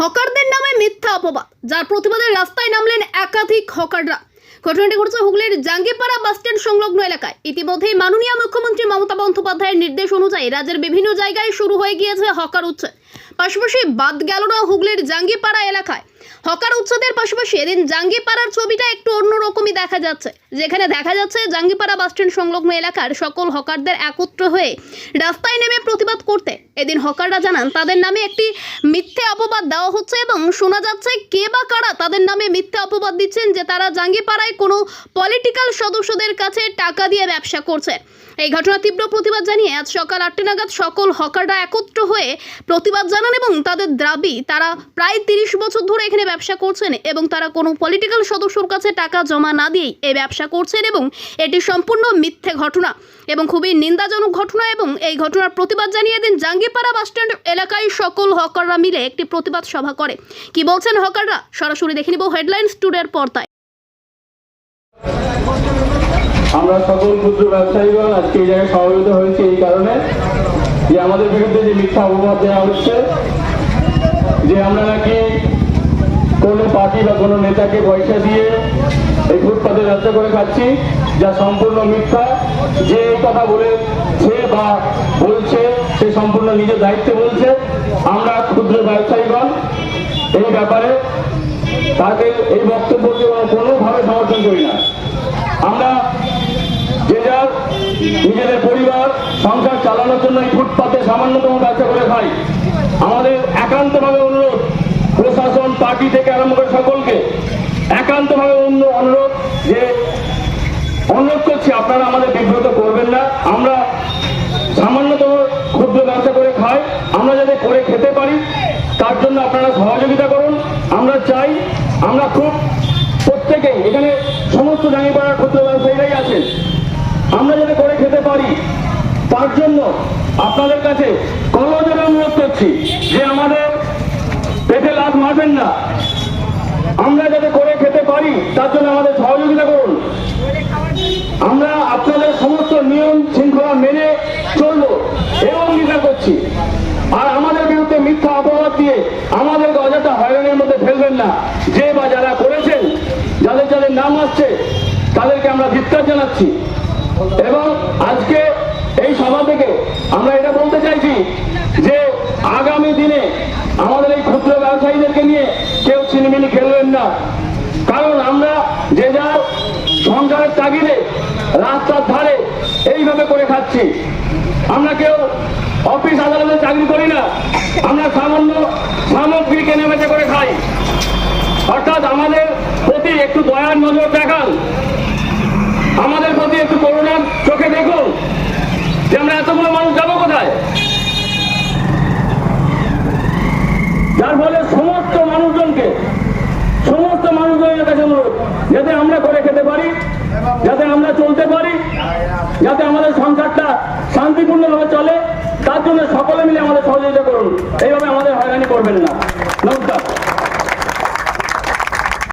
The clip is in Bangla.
হকারদের নামে মিথ্যা অপবাদ, যার প্রতিবাদে রাস্তায় নামলেন একাধিক হকাররা। ঘটনাটি ঘটেছে হুগলির জাঙ্গিপাড়া বাসস্ট্যান্ড সংলগ্ন এলাকায়। ইতিমধ্যেই মাননীয় মুখ্যমন্ত্রী মমতা বন্দ্যোপাধ্যায়ের নির্দেশ অনুযায়ী রাজ্যের বিভিন্ন জায়গায় শুরু হয়ে গিয়েছে হকার উচ্ছেদ পাশাপাশি বাদ গেল না হুগলির জাঙ্গিপাড়া এলাকায়। হকার উচ্ছেদের পাশাপাশি এদিন জাঙ্গিপাড়ার ছবিটা একটু অন্যরকমই দেখা যাচ্ছে। যেখানে দেখা যাচ্ছে জাঙ্গিপাড়া বাসস্ট্যান্ড সংলগ্ন এলাকার সকল হকারদের একত্র হয়ে রাস্তায় নেমে প্রতিবাদ করতে। এদিন হকাররা জানান, তাদের নামে একটি মিথ্যে অপবাদ দেওয়া হচ্ছে এবং শোনা যাচ্ছে কে বা কারা তাদের নামে মিথ্যে অপবাদ দিচ্ছেন যে তারা জাঙ্গিপাড়ায় কোনো পলিটিক্যাল সদস্যদের কাছে টাকা দিয়ে ব্যবসা করছে। এই ঘটনার তীব্র প্রতিবাদ জানিয়ে আজ সকাল আটটা নাগাদ সকল হকাররা একত্র হয়ে প্রতিবাদ জানান এবং তাদের দাবি, তারা প্রায় তিরিশ বছর ধরে ব্যবসা করছেন এবং তারা কোনো পলিটিক্যাল সদস্যর কাছে টাকা জমা না দিয়েই এই ব্যবসা করছেন এবং এটি সম্পূর্ণ মিথ্যে ঘটনা এবং খুবই নিন্দাজনক ঘটনা এবং এই ঘটনার প্রতিবাদ জানিয়ে দিন জাঙ্গিপাড়া বাসস্ট্যান্ড এলাকায় সকল হকাররা মিলে একটি প্রতিবাদ সভা করে। কি বলছেন হকাররা? সরাসরি দেখে নিব হেডলাইন্স টুডের পর্দায়। আমরা সকল ক্ষুদ্র ব্যবসায়ীগণ আজকে এই জায়গায় সমবেত হয়েছে এই কারণে যে আমাদের বিরুদ্ধে যে মিথ্যা অপবাদ দেওয়া হচ্ছে, যে আমরা নাকি কোনো পার্টি বা কোনো নেতাকে পয়সা দিয়ে এই ফুটপাতে ব্যবসা করে খাচ্ছি, যা সম্পূর্ণ মিথ্যা। যে এই কথা বলেছে বা বলছে, সে সম্পূর্ণ নিজের দায়িত্বে বলছে। আমরা ক্ষুদ্র ব্যবসায়ীগণ, এই ব্যাপারে তাকে এই বক্তব্যকে কোনোভাবে সমর্থন করি না। আমরা যে যার নিজেদের পরিবার, সংসার চালানোর জন্য এই ফুটপাতে সামান্যতম ব্যবসা করে খাই। আমাদের একান্তভাবে পার্টি থেকে আরম্ভ করে সকলকে একান্তভাবে অন্য- অনুরোধ যে অনুরোধ করছি, আপনারা আমাদের বিব্রত করবেন না। আমরা সামান্যতম ক্ষুদ্র ব্যবসা করে খাই, আমরা যাতে করে খেতে পারি, তার জন্য আপনারা সহযোগিতা করুন। আমরা চাই, আমরা খুব প্রত্যেকেই এখানে সমস্ত জাঙ্গিপাড়ার ক্ষুদ্র ব্যবসায়ীরাই আছেন। আমরা যাতে করে খেতে পারি, তার জন্য আপনাদের কাছে কলজোরে অনুরোধ করছি যে লাভ মারবেন না। আমরা যাতে করে খেতে পারি, তার জন্য আমাদের সহযোগিতা করুন। আমরা আপনাদের সমস্ত নিয়ম শৃঙ্খলা মেনে চলবো, এবং অঙ্গীকার করছি। আর আমাদের বিরুদ্ধে মিথ্যা অপবাদ দিয়ে আমাদেরকে অযথা হয়রানির মধ্যে ফেলবেন না। যে বা যারা করেছেন, যাদের যাদের নাম আসছে, তাদেরকে আমরা ধিক্কার জানাচ্ছি। এবং আজকে এই সভা থেকে আমরা এটা বলতে চাইছি যে, আগামী দিনে আমাদের এই ক্ষুদ্র ব্যবসায়ীদেরকে নিয়ে কেউ ছিনিমিনি খেলবেন না। কারণ আমরা যে যার সংসারের তাগিদে রাস্তার ধারে এইভাবে করে খাচ্ছি। আমরা কেউ অফিস আদালতে চাকরি করি না। আমরা সামান্য সামগ্রী কেনে বেচে করে খাই। অর্থাৎ আমাদের প্রতি একটু দয়ার নজর দেখান। আমাদের প্রতি একটু করুণার চোখে দেখুন যে আমরা এতগুলো মানুষ যাব কোথায় যার ফলে সমস্ত মানুষজনকে সমস্ত মানুষজনের কাছে অনুরোধ যাতে আমরা করে খেতে পারি, যাতে আমরা চলতে পারি, যাতে আমাদের সংসারটা শান্তিপূর্ণভাবে চলে, তার জন্য সকলে মিলে আমাদের সহযোগিতা করুন। এইভাবে আমাদের হয়রানি করবেন না। নমস্কার।